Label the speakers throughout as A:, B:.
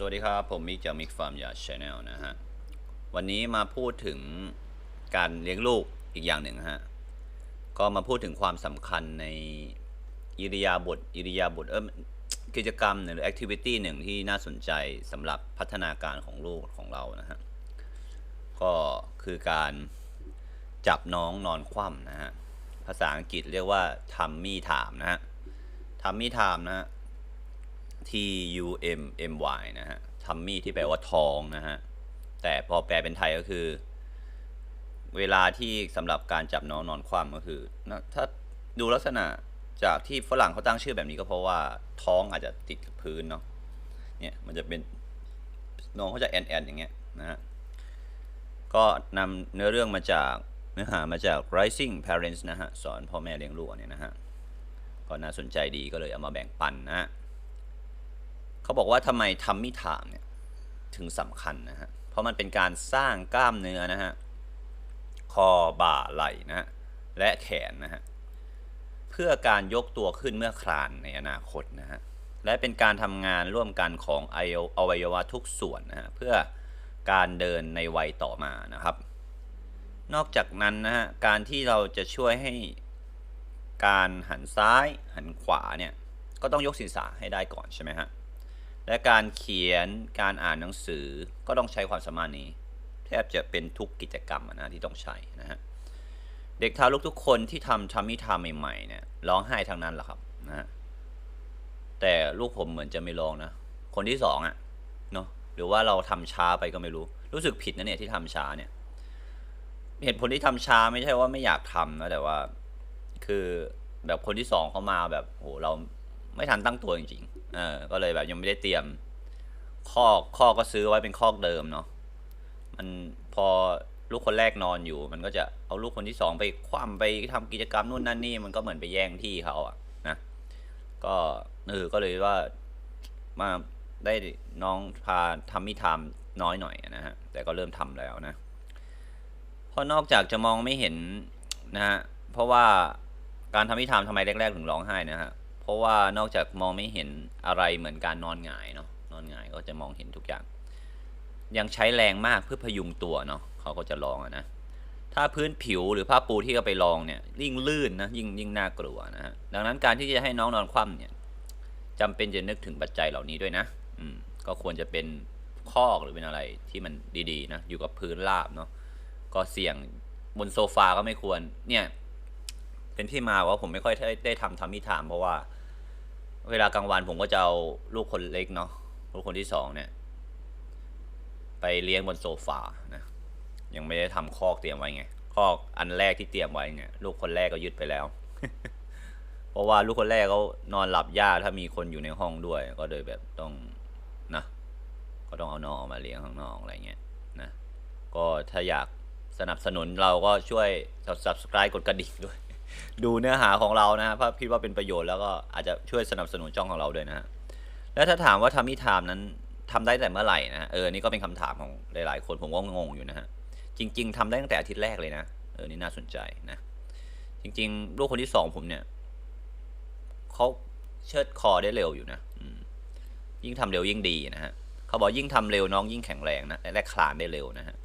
A: สวัสดีครับ ผมมิกจากมิกฟาร์มยาชาแนลนะฮะ วันนี้มาพูดถึงการเลี้ยงลูกอีกอย่างหนึ่งฮะ ก็มาพูดถึงความสำคัญในอิริยาบถอิริยาบถเออกิจกรรมหนึ่งหรือแอคทิวิตี้หนึ่งที่น่าสนใจสำหรับพัฒนาการของลูกของเรานะฮะ ก็คือการจับน้องนอนคว่ำนะฮะ ภาษาอังกฤษเรียกว่าทัมมี่ถามนะฮะทัมมี่ถามนะฮะ T U M M Y นะฮะทัมมี่ที่แปลว่าท้องนะฮะ แต่พอแปลเป็นไทยก็คือ เวลาที่สำหรับการจับน้องนอนคว่ำก็คือนะถ้าดูลักษณะจากที่ฝรั่งเขาตั้งชื่อแบบนี้ก็เพราะว่าท้องอาจจะติดกับพื้นเนาะเนี่ยมันจะเป็นน้องเขาจะแอนแอนอย่างเงี้ยนะฮะก็นำเนื้อเรื่องมาจากเนื้อหามาจาก Rising Parents นะฮะ สอนพ่อแม่เลี้ยงลูกเนี่ยนะฮะ ก็น่าสนใจดีก็เลยเอามาแบ่งปันนะฮะ เขาบอกว่าทำไมทำมิถามเนี่ยถึงสำคัญนะฮะ เพราะมันเป็นการสร้างกล้ามเนื้อนะฮะ คอบ่าไหล่นะฮะและแขนนะฮะ เพื่อการยกตัวขึ้นเมื่อคลานในอนาคตนะฮะ และเป็นการทำงานร่วมกันของออวัยวะทุกส่วนนะฮะ เพื่อการเดินในวัยต่อมานะครับ นอกจากนั้นนะฮะ การที่เราจะช่วยให้การหันซ้ายหันขวาเนี่ย ก็ต้องยกศีรษะให้ได้ก่อนใช่ไหมฮะ และการเขียนการอ่านหนังสือก็ต้องใช้ความสามารถนี้ แทบจะเป็นทุกกิจกรรมนะที่ต้องใช้นะฮะเด็กทารกทุกคนที่ทำทำมิทาใหม่ๆเนี่ยร้องไห้ทั้งนั้นแหละครับนะฮะแต่ลูกผมเหมือนจะไม่ร้องนะคนที่สองอะเนาะหรือว่าเราทำช้าไปก็ไม่รู้ รู้สึกผิดนะเนี่ยที่ทำช้าเนี่ยเหตุผลที่ทำช้าไม่ใช่ว่าไม่อยากทำนะแต่ว่า คือแบบคนที่สองเขามาแบบโหเราไม่ทันตั้งตัวจริงๆ เออ ก็เลยแบบยังไม่ได้เตรียมคอกคอกก็ซื้อไว้เป็นคอกเดิมเนาะมันพอลูกคนแรกนอนอยู่ มันก็จะเอาลูกคนที่สองไปคว่ำไปทำกิจกรรมนู่นนั่นนี่มันก็เหมือนไปแย่งที่เขาอะนะก็เออก็เลยว่ามาได้น้องพาทำมิทามน้อยหน่อยนะฮะแต่ก็เริ่มทำแล้วนะเพราะนอกจากจะมองไม่เห็นนะฮะเพราะว่าการทำมิทามทำไมแรกๆถึงร้องไห้นะฮะ ราะว่านอกจากมองไม่เห็นอะไรเหมือนการนอนหงายเนาะนอนหงายก็จะมองเห็นทุกอย่าง ยังใช้แรงมากเพื่อพยุงตัวเนาะเขาก็จะลองอะนะถ้าพื้นผิวหรือผ้าปูที่เขาไปลองเนี่ยยิ่งลื่นนะยิ่งยิ่งน่ากลัวนะฮะดังนั้นการที่จะให้น้องนอนคว่ำเนี่ยจำเป็นจะนึกถึงปัจจัยเหล่านี้ด้วยนะอืมก็ควรจะเป็นคอกหรือเป็นอะไรที่มันดีๆนะอยู่กับพื้นราบเนาะก็เสี่ยงบนโซฟาก็ไม่ควรเนี่ยเป็นที่มาว่าผมไม่ค่อยได้ได้ทำทำมิถามเพราะว่า เวลากลางวันผมก็จะเอาลูกคนเล็กเนาะลูกคนที่สองเนี่ย ไปเลี้ยงบนโซฟานะยังไม่ได้ทำคอกเตรียมไว้ไงคอกอันแรกที่เตรียมไว้เนี่ยลูกคนแรกก็ยึดไปแล้ว เพราะว่าลูกคนแรกเขานอนหลับยากถ้ามีคนอยู่ในห้องด้วย ก็เลยแบบต้องนะก็ต้องเอาน้องออกมาเลี้ยงข้างนอกอะไรเงี้ยนะก็ถ้าอยากสนับสนุนเราก็ช่วย subscribe กดกระดิ่งด้วย ดูเนื้อหาของเรานะถ้าคิดว่าเป็นประโยชน์แล้วก็อาจจะช่วยสนับสนุนช่องของเราด้วยนะฮะแล้วถ้าถามว่าทำมิทามนั้นทำได้แต่เมื่อไหร่นะฮะเออนี่ก็เป็นคำถามของหลายๆ คนผมก็งงอยู่นะฮะจริง ๆทำได้ตั้งแต่อาทิตย์แรกเลยนะเออนี่น่าสนใจนะจริง ๆ ลูกคนที่สองผมเนี่ยเขาเชิดคอได้เร็วอยู่นะยิ่งทำเร็วยิ่งดีนะฮะเขาบอกยิ่งทำเร็วน้องยิ่งแข็งแรงนะและคลานได้เร็วนะฮะ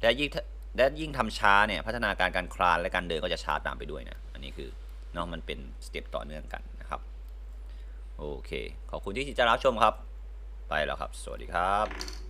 A: และยิ่ง และยิ่งทำช้าเนี่ยพัฒนาการการคลานและการเดินก็จะช้าตามไปด้วยนะอันนี้คือเนาะมันเป็นสเต็ปต่อเนื่องกันนะครับโอเคขอบคุณที่ติดตามรับชมครับ ไปแล้วครับ สวัสดีครับ